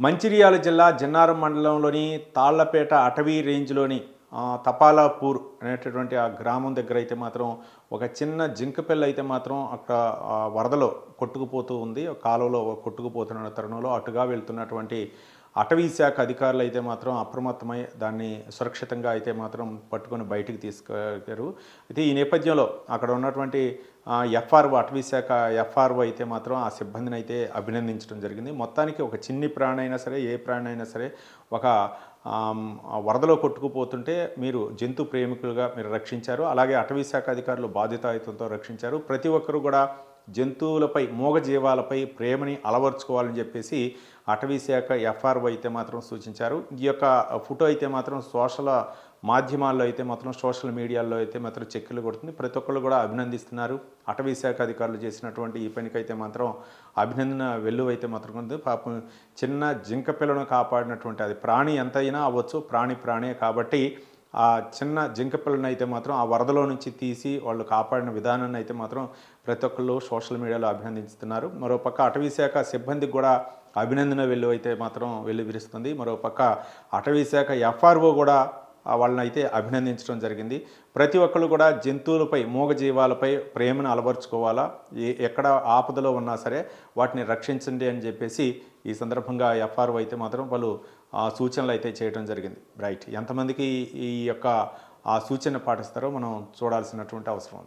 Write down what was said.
మంచిర్యాల జిల్లా జిన్నారం మండలంలోని తాళ్ళపేట అటవీ రేంజ్లోని తపాలాపూర్ అనేటటువంటి ఆ గ్రామం దగ్గర అయితే మాత్రం ఒక చిన్న జింక పిల్ల అయితే మాత్రం అక్కడ వరదలో కొట్టుకుపోతూ ఉంది. కాలువలో కొట్టుకుపోతున్న తరుణంలో అటుగా వెళ్తున్నటువంటి అటవీ శాఖ అధికారులు అయితే మాత్రం అప్రమత్తమై దాన్ని సురక్షితంగా అయితే మాత్రం పట్టుకొని బయటికి తీసుకెళ్ళారు అయితే ఈ నేపథ్యంలో అక్కడ ఉన్నటువంటి ఎఫ్ఆర్ఓ అటవీ శాఖ ఎఫ్ఆర్ఓ అయితే మాత్రం ఆ సిబ్బందిని అయితే అభినందించడం జరిగింది. మొత్తానికి ఒక చిన్ని ప్రాణైనా అయినా సరే ఏ ప్రాణైనా సరే ఒక వరదలో కొట్టుకుపోతుంటే మీరు జంతు ప్రేమికులుగా మీరు రక్షించారు. అలాగే అటవీ శాఖ అధికారులు బాధ్యతాయుతంతో రక్షించారు. ప్రతి ఒక్కరు కూడా జంతువులపై మూగజీవాలపై ప్రేమని అలవర్చుకోవాలని చెప్పేసి అటవీశాఖ ఎఫ్ఆర్ఓ అయితే మాత్రం సూచించారు. ఈ యొక్క ఫోటో అయితే మాత్రం సోషల్ మాధ్యమాల్లో అయితే మాత్రం సోషల్ మీడియాలో అయితే మాత్రం చెక్కులు కొడుతుంది. ప్రతి ఒక్కళ్ళు కూడా అభినందిస్తున్నారు. అటవీ శాఖ అధికారులు చేసినటువంటి ఈ పనికైతే మాత్రం అభినందన వెల్లువైతే మాత్రం ఉంది. పాపం చిన్న జింక పిల్లను కాపాడినటువంటి అది ప్రాణి ఎంతైనా అవ్వచ్చు. ప్రాణి ప్రాణే కాబట్టి ఆ చిన్న జింక పిల్లని అయితే మాత్రం ఆ వరదలో నుంచి తీసి వాళ్ళు కాపాడిన విధానాన్ని అయితే మాత్రం ప్రతి ఒక్కళ్ళు సోషల్ మీడియాలో అభినందిస్తున్నారు. మరోపక్క అటవీ శాఖ సిబ్బందికి కూడా అభినందన వెళ్ళు అయితే మాత్రం వెల్లు విరుస్తుంది. మరోపక్క అటవీశాఖ ఎఫ్ఆర్ఓ కూడా వాళ్ళని అయితే అభినందించడం జరిగింది. ప్రతి ఒక్కళ్ళు కూడా జంతువులపై మూగజీవాలపై ప్రేమను అలవర్చుకోవాలా? ఏ ఎక్కడ ఆపదలో ఉన్నా సరే వాటిని రక్షించండి అని చెప్పేసి ఈ సందర్భంగా ఎఫ్ఆర్ఓ అయితే మాత్రం వాళ్ళు సూచనలు అయితే చేయడం జరిగింది. రైట్ ఎంతమందికి ఈ యొక్క ఆ సూచన పాటిస్తారో మనం చూడాల్సినటువంటి అవసరం ఉంది.